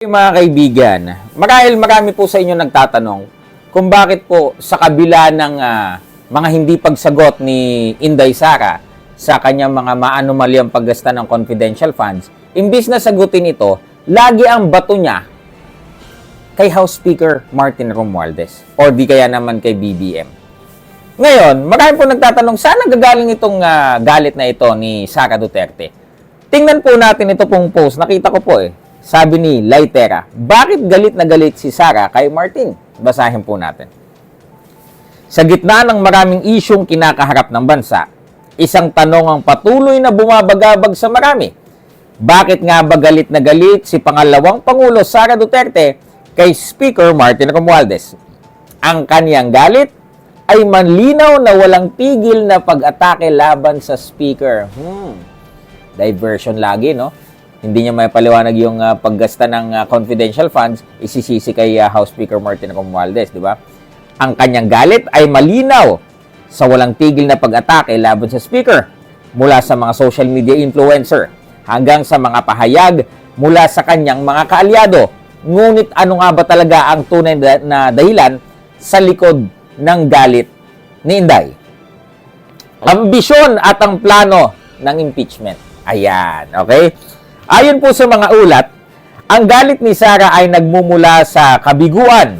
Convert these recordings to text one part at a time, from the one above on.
Mga kaibigan, marahil marami po sa inyo nagtatanong kung bakit po sa kabila ng ah, mga hindi pagsagot ni Inday Sara sa kanyang mga maanomalyang paggasta ng confidential funds, imbis na sagutin ito, lagi ang bato niya kay House Speaker Martin Romualdez or di kaya naman kay BBM. Ngayon, marami po nagtatanong, saan nagagaling itong ah, galit na ito ni Sara Duterte? Tingnan po natin ito pong post. Nakita ko po eh. Sabi ni Laitera, bakit galit na galit si Sara kay Martin? Basahin po natin. Sa gitna ng maraming isyong kinakaharap ng bansa, isang tanong ang patuloy na bumabagabag sa marami. Bakit nga ba galit na galit si pangalawang Pangulo Sara Duterte kay Speaker Martin Romualdez? Ang kaniyang galit ay manlinaw na walang tigil na pag-atake laban sa Speaker. Hmm. Diversion lagi, no? Hindi niya may paliwanag yung ah, paggasta ng ah, confidential funds, isisisi kay ah, House Speaker Martin Romualdez, di ba? Ang kanyang galit ay malinaw sa walang tigil na pag-atake laban sa speaker mula sa mga social media influencer hanggang sa mga pahayag mula sa kanyang mga kaalyado. Ngunit ano nga ba talaga ang tunay na na dahilan sa likod ng galit ni Inday? Ambisyon at ang plano ng impeachment. Ayan, okay? Ayon po sa mga ulat, ang galit ni Sara ay nagmumula sa kabiguan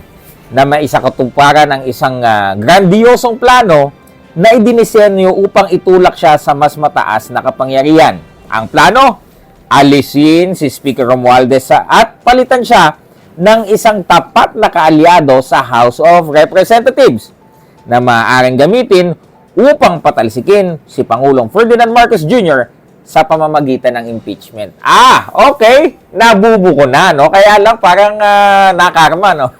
na maisakatuparan ng isang ah, grandiosong plano na idinisenyo upang itulak siya sa mas mataas na kapangyarihan. Ang plano, alisin si Speaker Romualdez sa at palitan siya ng isang tapat na kaalyado sa House of Representatives na maaaring gamitin upang patalsikin si Pangulong Ferdinand Marcos Jr. sa pamamagitan ng impeachment. Ah, okay. Nabubuko na, no? Kaya lang parang ah, nakarma, no?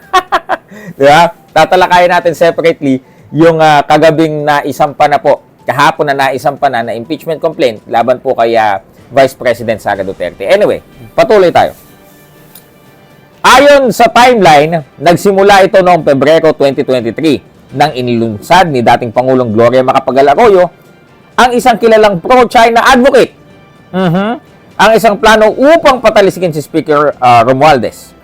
Di ba? Tatalakayin natin separately yung ah, kagabing naisampa na po, kahapon na naisampa na na impeachment complaint laban po kay ah, Vice President Sara Duterte. Anyway, patuloy tayo. Ayon sa timeline, nagsimula ito noong Pebrero 2023 nang inilunsad ni dating Pangulong Gloria Macapagal Arroyo ang isang kilalang pro-China advocate. Mhm. Ang isang plano upang patalisikin si Speaker ah, Romualdez.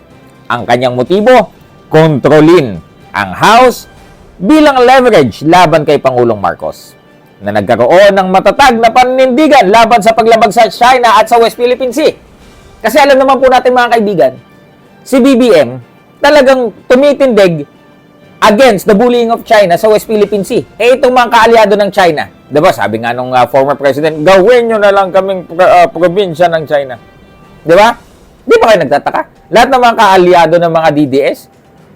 Ang kanyang motibo, kontrolin ang House bilang leverage laban kay Pangulong Marcos na nagkaroon ng matatag na panindigan laban sa paglabag sa China at sa West Philippine Sea. Kasi alam naman po natin mga kaibigan, si BBM talagang tumitindig against the bullying of China sa West Philippine Sea. Eh itong mga kaalyado ng China, 'di ba? Sabi nga nung uh, former president, gawin nyo na lang kaming pro- uh, probinsya ng China. 'Di ba? Di ba kayo nagtataka? Lahat ng mga kaalyado ng mga DDS,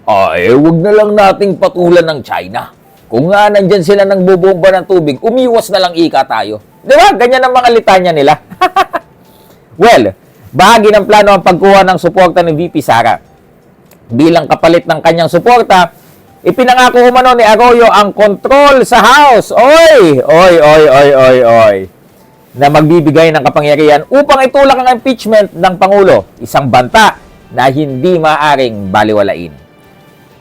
ay, wag na lang nating patulan ng China. Kung nga nandyan sila nang bubomba ng tubig, umiwas na lang ika tayo. Di ba? Ganyan ang mga litanya nila. well, bahagi ng plano ang pagkuha ng suporta ni VP Sara. Bilang kapalit ng kanyang suporta, ipinangako umano ni Arroyo ang kontrol sa House. Oy! Oy, oy, oy, oy, oy. Na magbibigay ng kapangyarihan upang itulak ang impeachment ng Pangulo. Isang banta na hindi maaring baliwalain.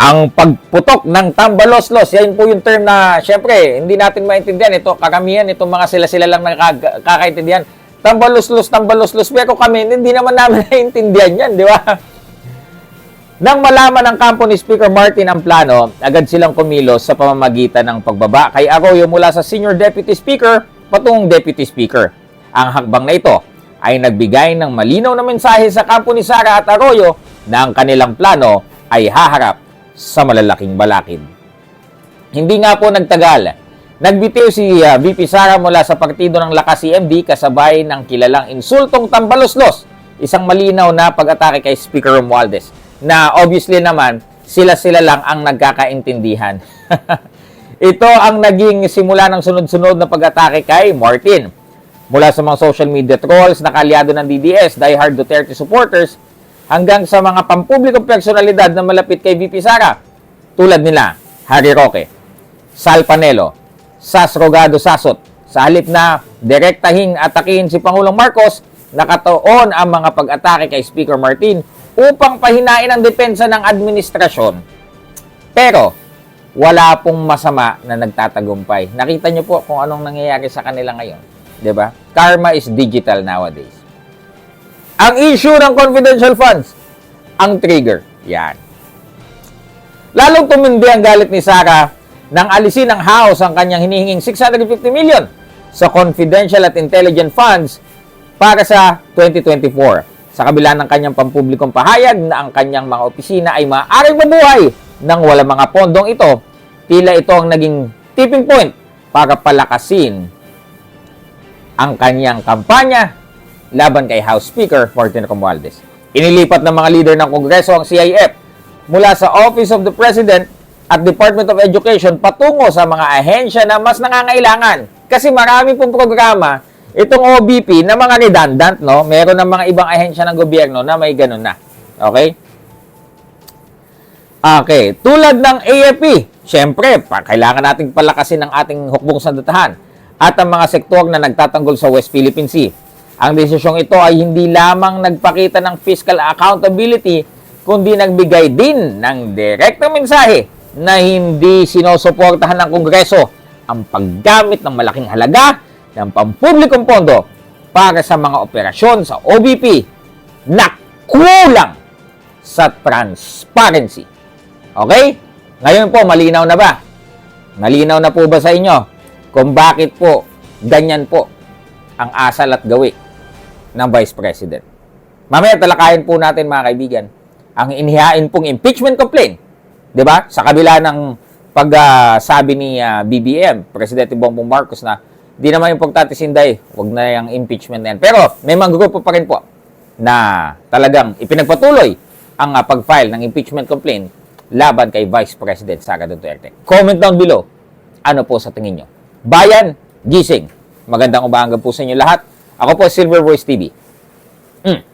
Ang pagputok ng tambaloslos, yan po yung term na, syempre, hindi natin maintindihan. Ito, karamihan, itong mga sila-sila lang nakakaintindihan. Tambaloslos, tambaloslos. Pero kami, hindi naman namin naiintindihan yan, di ba? Nang malaman ng kampo ni Speaker Martin ang plano, agad silang kumilos sa pamamagitan ng pagbaba kay Arroyo mula sa Senior Deputy Speaker patungong Deputy Speaker. Ang hakbang na ito ay nagbigay ng malinaw na mensahe sa kampo ni Sara at Arroyo na ang kanilang plano ay haharap sa malalaking balakid. Hindi nga po nagtagal. Nagbitiw si uh, VP Sara mula sa partido ng Lakas CMD kasabay ng kilalang insultong tambaloslos, isang malinaw na pag-atake kay Speaker Romualdez na obviously naman sila-sila lang ang nagkakaintindihan. Ito ang naging simula ng sunod-sunod na pag-atake kay Martin. Mula sa mga social media trolls na kalyado ng DDS, diehard Duterte supporters, hanggang sa mga pampublikong personalidad na malapit kay VP Sara, tulad nila Harry Roque, Sal Panelo, Sas Rogado Sasot, sa halip na direktahing atakihin si Pangulong Marcos, nakatoon ang mga pag-atake kay Speaker Martin upang pahinain ang depensa ng administrasyon. Pero, wala pong masama na nagtatagumpay. Nakita niyo po kung anong nangyayari sa kanila ngayon. ba? Karma is digital nowadays. Ang issue ng confidential funds ang trigger. Yan. Lalong tumindi ang galit ni Sara nang alisin ng House ang kanyang hinihinging 650 million sa confidential at intelligent funds para sa 2024. Sa kabila ng kanyang pampublikong pahayag na ang kanyang mga opisina ay maaaring mabuhay nang wala mga pondong ito, tila ito ang naging tipping point para palakasin ang kanyang kampanya laban kay House Speaker Martin Romualdez. Inilipat ng mga leader ng Kongreso ang CIF mula sa Office of the President at Department of Education patungo sa mga ahensya na mas nangangailangan. Kasi marami pong programa itong OBP na mga redundant, no? Meron ng mga ibang ahensya ng gobyerno na may ganun na. Okay? Okay, tulad ng AFP, syempre, kailangan nating palakasin ang ating hukbong sandatahan at ang mga sektor na nagtatanggol sa West Philippine Sea. Ang desisyong ito ay hindi lamang nagpakita ng fiscal accountability, kundi nagbigay din ng direktang mensahe na hindi sinusuportahan ng Kongreso ang paggamit ng malaking halaga ng pampublikong pondo para sa mga operasyon sa OBP na kulang sa transparency. Okay? Ngayon po, malinaw na ba? Malinaw na po ba sa inyo kung bakit po ganyan po ang asal at gawi ng Vice President? Mamaya talakayin po natin mga kaibigan ang inihain pong impeachment complaint. 'Di ba? Sa kabila ng pagsabi ni ah, BBM, Presidente Bongbong Marcos na di naman importante sinday, wag na yung impeachment na yan. Pero may mga grupo pa rin po na talagang ipinagpatuloy ang ah, pag-file ng impeachment complaint laban kay Vice President Sara Duterte. Comment down below. Ano po sa tingin nyo? Bayan, gising. Magandang umaga po sa inyo lahat. Ako po, Silver Voice TV. Mm.